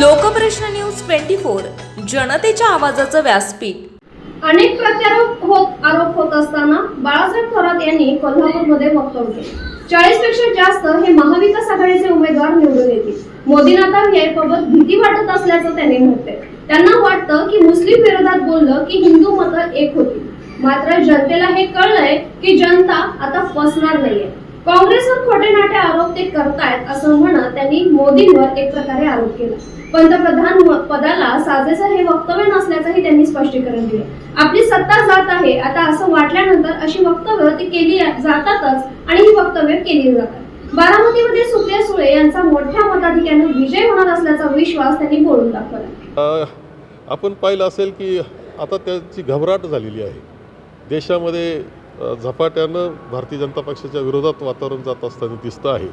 Lokprashna news twenty four जनतेच्या आवाजाचं व्यासपीठ. अनेक प्रत्यारोप होत आरोप होत असताना बाळासाहेब थोरात यांनी कोल्हापूरमध्ये वक्तव्य केले. चाळीसपेक्षा जास्त हे महाविकास आघाडीचे उमेदवार निवडून येतील. मोदींना आता याबाबत भीती वाटत असल्याचं त्यांनी म्हटलंय. त्यांना वाटतं की मुस्लिम विरोधात बोललं की हिंदू मतं एक होती मात्र जनतेला हे कळलंय की जनता आता फसणार नाहीये. काँग्रेसवर खोटे नाटे आरोप ते करतायत असं म्हणत त्यांनी मोदींवर एक प्रकारे आरोप केला. पंतप्रधान पदाला साजेसं हे वक्तव्य नसल्याचंही त्यांनी स्पष्टीकरण दिले. आपली सत्ता जात आहे आता असं वाटल्यानंतर अशी वक्तव्य ती केली जातातच आणि ही वक्तव्य केली जातात. बारामतीमध्ये सुप्रिया सुळे यांचा मोठ्या मताधिक्याने विजय होणार असल्याचा विश्वास त्यांनी बोलून दाखवला. आपण पाहिलं असेल की आता त्याची घबराट झालेली आहे. देशामध्ये झपाट्यानं भारतीय जनता पक्षाच्या विरोधात वातावरण जात असताना दिसतं आहे.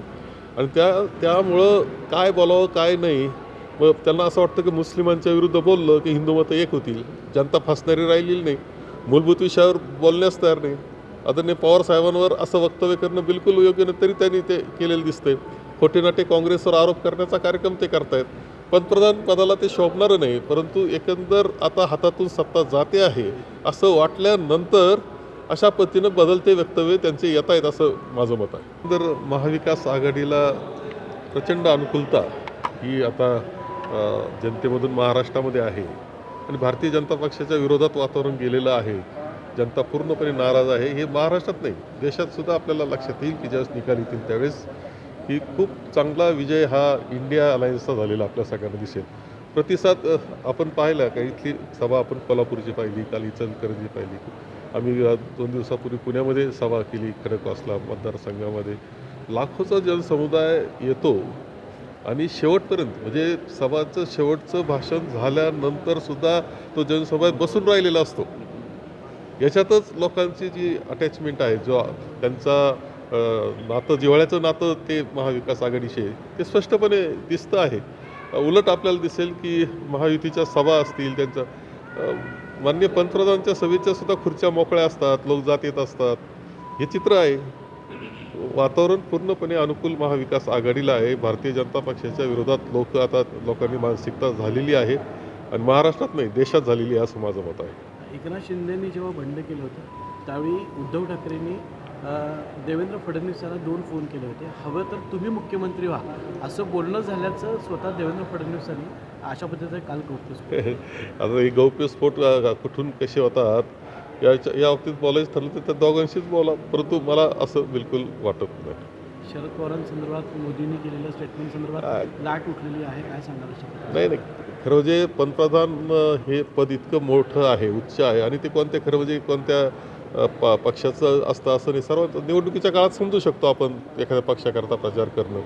आणि त्या त्यामुळं काय बोलावं काय नाही मग त्यांना असं वाटतं की मुस्लिमांच्या विरुद्ध बोललं की हिंदू मतं एक होतील. जनता फसणारी राहिलेली नाही. मूलभूत विषयावर बोलण्यास तयार नाही. आदरणीय पवार साहेबांवर असं वक्तव्य करणं बिलकुल योग्य नाही तरी त्यांनी ते केलेलं दिसतंय. खोटे नाटे काँग्रेसवर आरोप करण्याचा कार्यक्रम ते करतायत. पंतप्रधान पदाला ते शोभणारं नाही परंतु एकंदर आता हातातून सत्ता जाते आहे असं वाटल्यानंतर अशा पद्धतीनं बदलते वक्तव्य त्यांचे येत आहेत असं माझं मत आहे. तर महाविकास आघाडीला प्रचंड अनुकूलता ही आता जनतेमधून महाराष्ट्रामध्ये आहे. आणि भारतीय जनता पक्षाच्या विरोधात वातावरण गेलेलं आहे. जनता पूर्णपणे नाराज आहे. हे महाराष्ट्रात नाही देशात सुद्धा आपल्याला लक्षात येईल की ज्यावेळेस निकाल येतील त्यावेळेस की खूप चांगला विजय हा इंडिया अलायन्सचा झालेला आपल्या सगळ्यांना दिसेल. प्रतिसाद आपण पाहिला का? इथली सभा आपण कोल्हापूरची पाहिली काल इचलकरंजी पाहिली. आम्ही दोन दिवसापूर्वी पुण्यामध्ये सभा केली खडकवासला मतदारसंघामध्ये. लाखोचा जनसमुदाय येतो आणि शेवटपर्यंत म्हणजे सभाचं शेवटचं भाषण झाल्यानंतरसुद्धा तो जनसमुदाय बसून राहिलेला असतो. याच्यातच लोकांची जी अटॅचमेंट आहे जो त्यांचा नातं जिव्हाळ्याचं नातं ते महाविकास आघाडीशी ते स्पष्टपणे दिसतं आहे. उलट आपल्याला दिसेल की महायुतीच्या सभा असतील त्यांच्या. मान्य पंतप्रधानांच्या सभेच्या सुद्धा खुर्च्या मोकळ्या असतात लोक जात येत असतात. हे चित्र आहे. वातावरण पूर्णपणे अनुकूल महाविकास आघाडीला आहे. भारतीय जनता पक्षाच्या विरोधात लोक आता लोकांनी मानसिकता झालेली आहे. आणि महाराष्ट्रात नाही देशात झालेली आहे असं माझं मत आहे. एकनाथ शिंदेनी जेव्हा बंड केलं होतं त्यावेळी उद्धव ठाकरेंनी देवेंद्र फडणवीसांना दोन फोन केले होते. हवं तर तुम्ही मुख्यमंत्री व्हा. असं बोलणं झाल्याचं स्वतः देवेंद्र फडणवीसांनी अशा पद्धतीचं काल केलं. आता हे गौप्यस्फोट कुठून कसे होतात? याच्या या बाबतीत बोलायचं ठरलं तर त्या दोघांशीच बोला. परंतु मला असं बिलकुल वाटत नाही. शरद पवारांसंदर्भात मोदींनी केलेल्या स्टेटमेंट संदर्भात? लाट उठलेली आहे. काय सांगाल? नाही नाही. खरं म्हणजे पंतप्रधान हे पद इतकं मोठं आहे उच्च आहे. आणि ते कोणत्या खरं म्हणजे कोणत्या प पक्षाचं असतं असं नाही. सर्व निवडणुकीच्या काळात समजू शकतो आपण एखाद्या पक्षाकरता प्रचार करणं.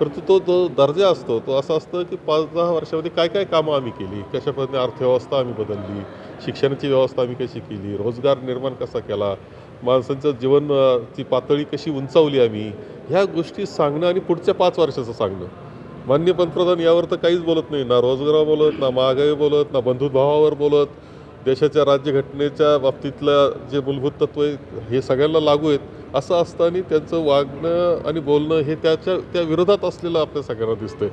परंतु तो जो दर्जा असतो. तो असं असतं की पाच दहा वर्षामध्ये काय काय कामं आम्ही केली? कशा पद्धतीने अर्थव्यवस्था आम्ही बदलली? शिक्षणाची व्यवस्था आम्ही कशी केली? रोजगार निर्माण कसा केला? माणसांचं जीवन पातळी कशी उंचावली आम्ही? ह्या गोष्टी सांगणं आणि पुढच्या पाच वर्षाचं सांगणं. मान्य पंतप्रधान यावर तर काहीच बोलत नाही. ना रोजगार बोलत ना महागाई बोलत ना बंधुभावावर बोलत देशाच्या राज्यघटनेच्या बाबतीतलं जे मूलभूत तत्व आहे हे सगळ्यांना लागू आहेत असं असताना त्यांचं वागणं आणि बोलणं हे त्याच्या त्या विरोधात असलेलं आपल्या सगळ्यांना दिसतंय.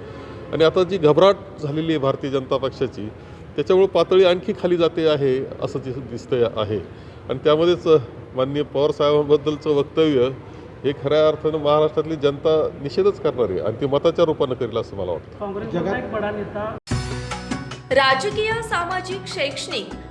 आणि आता जी घबराट झालेली आहे भारतीय जनता पक्षाची त्याच्यामुळे पातळी आणखी खाली जाते आहे असं दिस दिसतंय आहे. आणि त्यामध्येच माननीय पवार साहेबांबद्दलचं वक्तव्य हे खऱ्या अर्थानं महाराष्ट्रातली जनता निषेधच करणार आहे आणि ते मताच्या रूपानं करेल असं मला वाटतं. राजकीय सामाजिक शैक्षणिक